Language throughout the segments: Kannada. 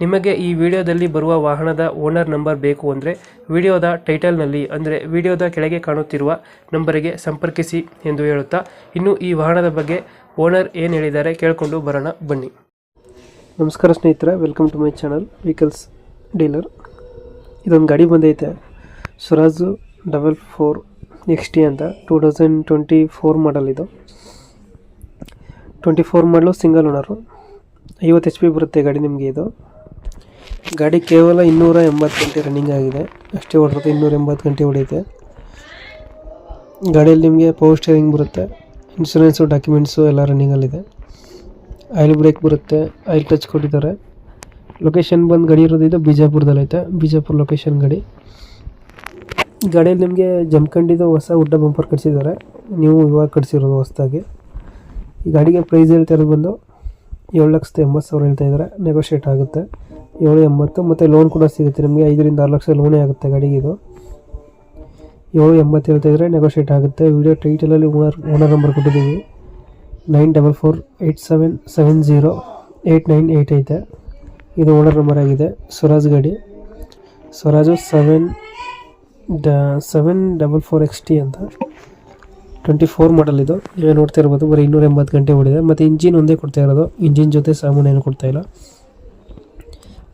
ನಿಮಗೆ ಈ ವಿಡಿಯೋದಲ್ಲಿ ಬರುವ ವಾಹನದ ಓನರ್ ನಂಬರ್ ಬೇಕು ಅಂದರೆ ವಿಡಿಯೋದ ಟೈಟಲ್ನಲ್ಲಿ ಅಂದರೆ ವಿಡಿಯೋದ ಕೆಳಗೆ ಕಾಣುತ್ತಿರುವ ನಂಬರಿಗೆ ಸಂಪರ್ಕಿಸಿ ಎಂದು ಹೇಳುತ್ತಾ, ಇನ್ನು ಈ ವಾಹನದ ಬಗ್ಗೆ ಓನರ್ ಏನು ಹೇಳಿದ್ದಾರೆ ಕೇಳಿಕೊಂಡು ಬರೋಣ, ಬನ್ನಿ. ನಮಸ್ಕಾರ ಸ್ನೇಹಿತರೆ, welcome to my channel vehicles dealer ಇದೊಂದು ಗಾಡಿ ಬಂದೈತೆ Swaraj double four X T ಅಂತ two thousand twenty four model ಇದು. Twenty four model single owner ಐವತ್ತು ಎಚ್ ಪಿ ಬರುತ್ತೆ ಗಾಡಿ ನಿಮಗೆ ಇದು. ಗಾಡಿ ಕೇವಲ ಇನ್ನೂರ ಎಂಬತ್ತು ಗಂಟೆ ರನ್ನಿಂಗ್ ಆಗಿದೆ. ಅಷ್ಟೇ ಹೊಡೆದ್ರೆ ಇನ್ನೂರ ಎಂಬತ್ತು ಗಂಟೆ ಹೊಡೆಯುತ್ತೆ. ಗಾಡಿಯಲ್ಲಿ ನಿಮಗೆ ಪವರ್ ಸ್ಟೇರಿಂಗ್ ಬರುತ್ತೆ ಇನ್ಶೂರೆನ್ಸು ಡಾಕ್ಯುಮೆಂಟ್ಸು ಎಲ್ಲ ರನ್ನಿಂಗಲ್ಲಿದೆ ಆಯಿಲ್ ಬ್ರೇಕ್ ಬರುತ್ತೆ ಆಯಿಲ್ ಟಚ್ ಕೊಟ್ಟಿದ್ದಾರೆ. ಲೊಕೇಶನ್ ಬಂದು ಗಡಿ ಇರೋದು ಇದು ಬಿಜಾಪುರದಲ್ಲೈತೆ ಬಿಜಾಪುರ ಲೊಕೇಶನ್ ಗಡಿ. ಗಾಡಿಯಲ್ಲಿ ನಿಮಗೆ ಜಮ್ಕಂಡಿದ್ದು ಹೊಸ ಉಡ್ಡ ಬಂಪರ್ ಕಟ್ಸಿದ್ದಾರೆ. ನೀವು ಇವಾಗ ಕಟ್ಸಿರೋದು ಹೊಸದಾಗಿ. ಈ ಗಾಡಿಗೆ ಪ್ರೈಸ್ ಹೇಳ್ತಾ ಇರೋದು ಬಂದು ಏಳು ಲಕ್ಷದ ಎಂಬತ್ತು ಸಾವಿರ ಹೇಳ್ತಾ ಇದ್ದಾರೆ ನೆಗೋಷಿಯೇಟ್ ಆಗುತ್ತೆ. ಏಳು ಎಂಬತ್ತು ಮತ್ತು ಲೋನ್ ಕೂಡ ಸಿಗುತ್ತೆ. ನಿಮಗೆ ಐದರಿಂದ ಆರು ಲಕ್ಷ ಲೋನೇ ಆಗುತ್ತೆ ಗಾಡಿಗೆ ಇದು. ಏಳು ಎಂಬತ್ತು ಹೇಳ್ತಾ ಇದ್ದರೆ ನೆಗೋಷಿಯೇಟ್ ಆಗುತ್ತೆ. ವಿಡಿಯೋ ಟೈಟಲಲ್ಲಿ ಓನರ್ ಓನರ್ ನಂಬರ್ ಕೊಟ್ಟಿದ್ದೀವಿ. Nine double four eight seven seven zero eight nine eight ಐತೆ. ಇದು ಓನರ್ ನಂಬರ್ ಆಗಿದೆ. ಸ್ವರಾಜ್ ಗಾಡಿ. ಸ್ವರಾಜು ಸೆವೆನ್ ಡ seven double four X T ಅಂತ. ಟ್ವೆಂಟಿ ಫೋರ್ ಮಾಡಲ್ ಇದು. ನೀವೇ ನೋಡ್ತಾ ಇರ್ಬೋದು. ಬರೀ ಇನ್ನೂರ ಎಂಬತ್ತು ಗಂಟೆ ಓಡಿದೆ. ಮತ್ತು ಇಂಜಿನ್ ಒಂದೇ ಕೊಡ್ತಾ ಇರೋದು. ಇಂಜಿನ್ ಜೊತೆ ಸಾಮಾನು ಏನು ಕೊಡ್ತಾ ಇಲ್ಲ.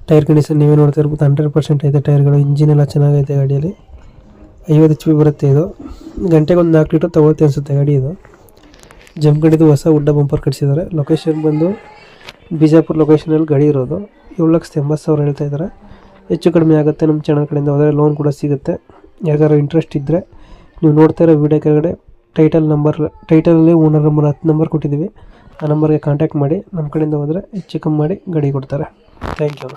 ಟೈರ್ ಕಂಡೀಷನ್ ನೀವೇ ನೋಡ್ತಾ ಇರ್ಬೋದು. ಹಂಡ್ರೆಡ್ ಪರ್ಸೆಂಟ್ ಐತೆ ಟೈರ್ಗಳು. ಇಂಜಿನ್ ಎಲ್ಲ ಚೆನ್ನಾಗೈತೆ ಗಾಡಿಯಲ್ಲಿ. ಐವತ್ತು ಎಚ್ ಪಿ ಬರುತ್ತೆ ಇದು. ಗಂಟೆಗೆ ಒಂದು ನಾಲ್ಕು ಲೀಟರ್ ತಗೊಳುತ್ತೆ ಅನಿಸುತ್ತೆ ಗಾಡಿ ಇದು. ಜಮ್ಕಂಡಿದ್ದು ಹೊಸ ಉಡ್ಡ ಬಂಪರ್ ಕಟ್ಸಿದ್ದಾರೆ. ಲೊಕೇಶನ್ ಬಂದು ಬಿಜಾಪುರ ಲೊಕೇಶನಲ್ಲಿ ಗಾಡಿ ಇರೋದು. ಏಳು ಲಕ್ಷದ ಎಂಬತ್ತು ಸಾವಿರ ಹೇಳ್ತಾ ಇದ್ದಾರೆ. ಹೆಚ್ಚು ಕಡಿಮೆ ಆಗುತ್ತೆ ನಮ್ಮ ಚಾನಲ್ ಕಡೆಯಿಂದ. ಹೋದರೆ ಲೋನ್ ಕೂಡ ಸಿಗುತ್ತೆ. ಯಾರಿಗಾರು ಇಂಟ್ರೆಸ್ಟ್ ಇದ್ದರೆ ನೀವು ನೋಡ್ತಾ ಇರೋ ವೀಡಿಯೋ ಕೆಳಗಡೆ ಟೈಟಲ್ ನಂಬರ್ ಟೈಟಲಲ್ಲಿ ಓನರ್ ನಂಬರ್ ಹತ್ತು ನಂಬರ್ ಕೊಟ್ಟಿದ್ದೀವಿ. ಆ ನಂಬರ್ಗೆ ಕಾಂಟ್ಯಾಕ್ಟ್ ಮಾಡಿ. ನಮ್ಮ ಕಡೆಯಿಂದ ಹೋದರೆ ಹೆಚ್ಚು ಕಮ್ಮಿ ಮಾಡಿ ಗಾಡಿ ಕೊಡ್ತಾರೆ. Thank you